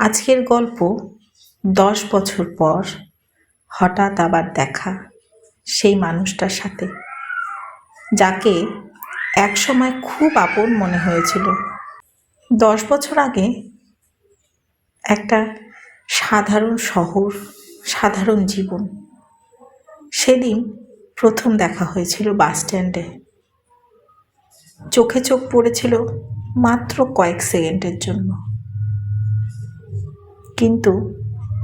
আজকের গল্প দশ বছর পর হঠাৎ আবার দেখা সেই মানুষটার সাথে, যাকে একসময় খুব আপন মনে হয়েছিল। দশ বছর আগে একটা সাধারণ শহর, সাধারণ জীবন। সেদিন প্রথম দেখা হয়েছিল বাস স্ট্যান্ডে। চোখে চোখ পড়েছিল মাত্র কয়েক সেকেন্ডের জন্য। কিন্তু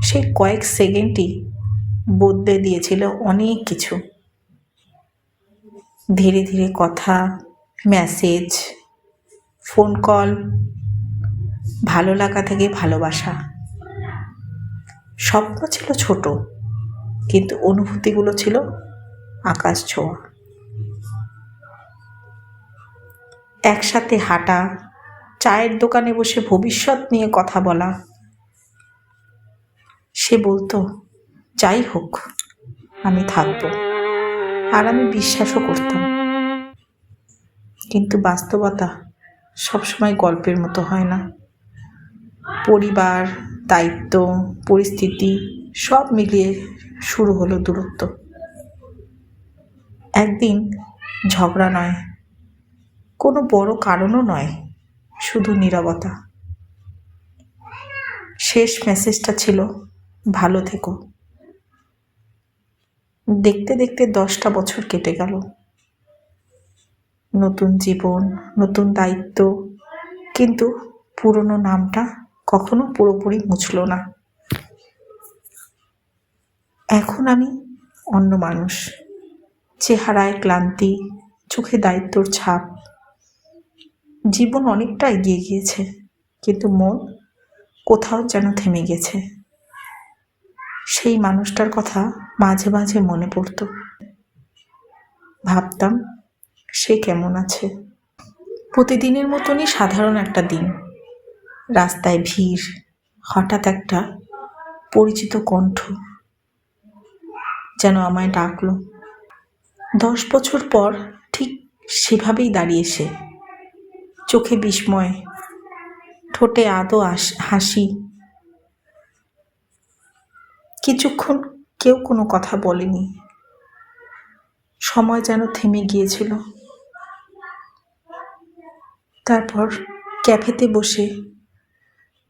সেই কয়েক সেকেন্ডই বদলে দিয়েছিল অনেক কিছু। ধীরে ধীরে কথা মেসেজ ফোন কল ভালো লাগা থেকে ভালোবাসা। স্বপ্ন ছিল ছোট, কিন্তু অনুভূতিগুলো ছিল আকাশ ছোঁয়া। একসাথে হাঁটা, চায়ের দোকানে বসে ভবিষ্যৎ নিয়ে কথা বলা সে বলতো, যাই হোক, আমি থাকব। আর আমি বিশ্বাসও করতাম। কিন্তু বাস্তবতা সবসময় গল্পের মতো হয় না। পরিবার, দায়িত্ব, পরিস্থিতি সব মিলিয়ে শুরু হলো দূরত্ব। একদিন ঝগড়া নয়, কোনো বড় কারণও নয়, শুধু নীরবতা। শেষ মেসেজটা ছিল ভালো থেকো। দেখতে দেখতে দশটা বছর কেটে গেল। নতুন জীবন, নতুন দায়িত্ব, কিন্তু পুরনো নামটা কখনো পুরোপুরি মুছল না। এখন আমি অন্য মানুষ। চেহারায় ক্লান্তি, চোখে দায়িত্বর ছাপ। জীবন অনেকটা এগিয়ে গিয়েছে, কিন্তু মন কোথাও যেন থেমে গেছে। সেই মানুষটার কথা মাঝে মাঝে মনে পড়তো। ভাবতাম, সে কেমন আছে? প্রতিদিনের মতনই সাধারণ একটা দিন। রাস্তায় ভিড়, হঠাৎ একটা পরিচিত কণ্ঠ যেন আমায় ডাকলো। দশ বছর পর ঠিক সেভাবেই দাঁড়িয়ে সে। চোখে বিস্ময়, ঠোঁটে আদো হাসি কিছুক্ষণ কেউ কোনো কথা বলেনি। সময় যেন থেমে গিয়েছিল। তারপর ক্যাফেতে বসে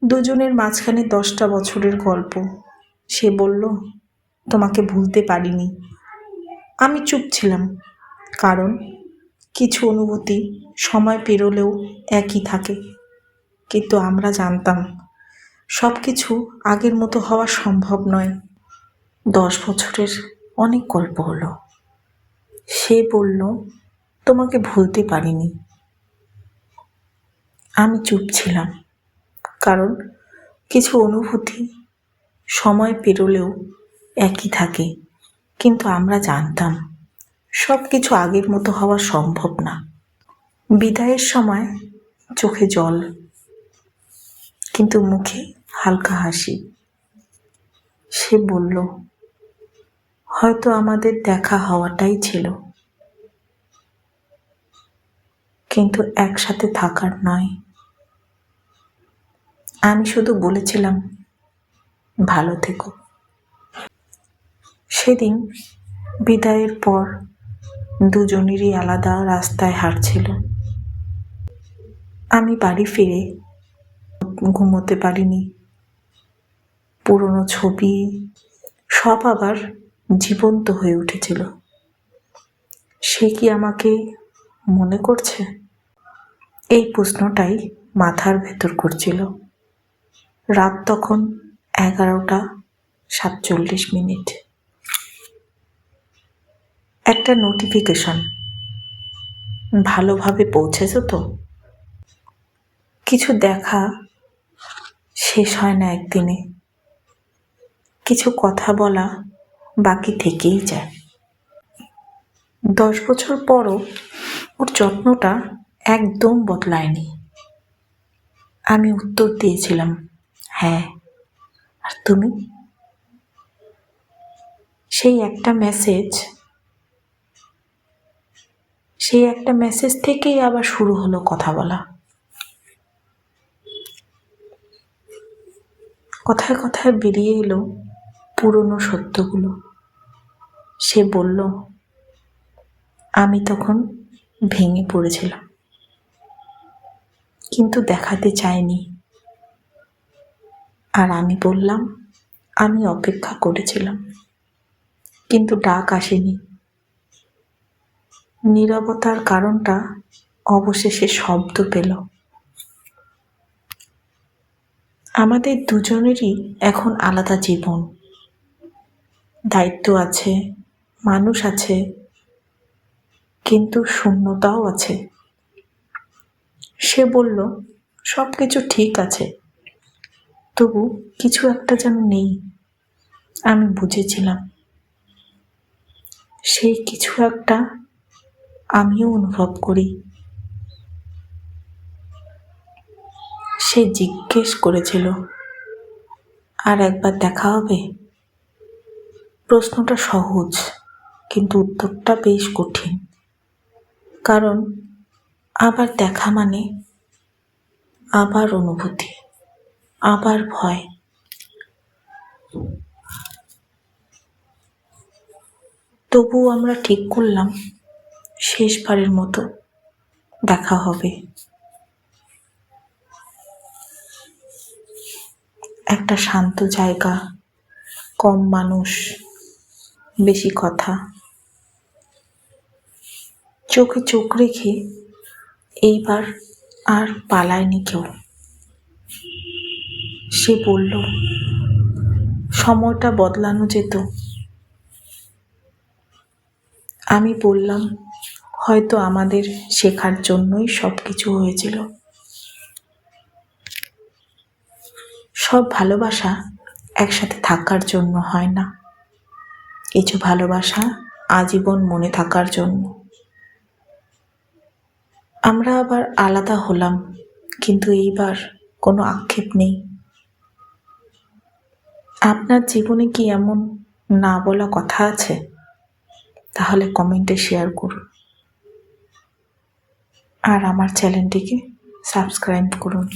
দুজনের মাঝখানে দশটা বছরের গল্প। সে বলল, তোমাকে ভুলতে পারিনি। আমি চুপ ছিলাম, কারণ কিছু অনুভূতি সময় পেরোলেও একই থাকে। কিন্তু আমরা জানতাম সব কিছু আগের মতো হওয়া সম্ভব নয়। দশ বছরের অনেক গল্প হলো। সে বলল, তোমাকে ভুলতে পারিনি। আমি চুপ ছিলাম, কারণ কিছু অনুভূতি সময় পেরোলেও একই থাকে। কিন্তু আমরা জানতাম সব কিছু আগের মতো হওয়া সম্ভব না। বিদায়ের সময় চোখে জল, কিন্তু মুখে হালকা হাসি। সে বলল হয়তো আমাদের দেখা হওয়াটাই ছিল। কিন্তু একসাথে থাকার নয়। আমি শুধু বলেছিলাম, ভালো থেকো। সেদিন বিদায়ের পর দুজনেরই আলাদা রাস্তায় হাঁটছিল। আমি বাড়ি ফিরে ঘুমোতে পারিনি। পুরনো ছবি, সব আবার জীবন্ত হয়ে উঠেছিল। সে কি আমাকে মনে করছে? এই প্রশ্নটাই মাথার ভেতর করছিল রাত তখন এগারোটা সাতচল্লিশ মিনিট। একটা নোটিফিকেশন ভালোভাবে পৌঁছেছো তো? কিছু দেখা শেষ হয় না একদিনে। কিছু কথা বলা বাকি থেকেই যায়। দশ বছর পরও ওর যত্নটা একদম বদলায়নি। আমি উত্তর দিয়েছিলাম হ্যাঁ আর তুমি? সেই একটা মেসেজ সেই একটা মেসেজ থেকেই আবার শুরু হলো কথা বলা। কথায় কথায় বেরিয়ে এলো পুরনো সত্যগুলো। সে বলল, আমি তখন ভেঙে পড়েছিলাম। কিন্তু দেখাতে চাইনি। আর আমি বললাম, আমি অপেক্ষা করেছিলাম। কিন্তু ডাক আসেনি। নীরবতার কারণটা অবশেষে শব্দ পেল। আমাদের দুজনেরই এখন আলাদা জীবন। দায়িত্ব আছে মানুষ আছে, কিন্তু শূন্যতাও আছে। সে বলল সব কিছু ঠিক আছে। তবু কিছু একটা যেন নেই, আমি বুঝেছিলাম। সেই কিছু একটা আমিও অনুভব করি। সে জিজ্ঞেস করেছিল, আর একবার দেখা হবে? প্রশ্নটা সহজ। কিন্তু উত্তরটা বেশ কঠিন। কারণ আবার দেখা মানে আবার অনুভূতি, আবার ভয়। তবুও আমরা ঠিক করলাম, শেষবারের মতো দেখা হবে। একটা শান্ত জায়গা, কম মানুষ, বেশি কথা। চোখে চোখ রেখে এইবার আর পালায়নি কেউ। সে বলল, সময়টা বদলানো যেত। আমি বললাম, হয়তো আমাদের শেখার জন্যই সব কিছু হয়েছিল। সব ভালোবাসা একসাথে থাকার জন্য হয় না। কিছু ভালোবাসা আজীবন মনে থাকার জন্য। আমরা আবার আলাদা হলাম, কিন্তু এইবার কোনো আক্ষেপ নেই। আপনার জীবনে কি এমন না বলা কথা আছে? তাহলে কমেন্টে শেয়ার করুন। আর আমার চ্যানেলটিকে সাবস্ক্রাইব করুন।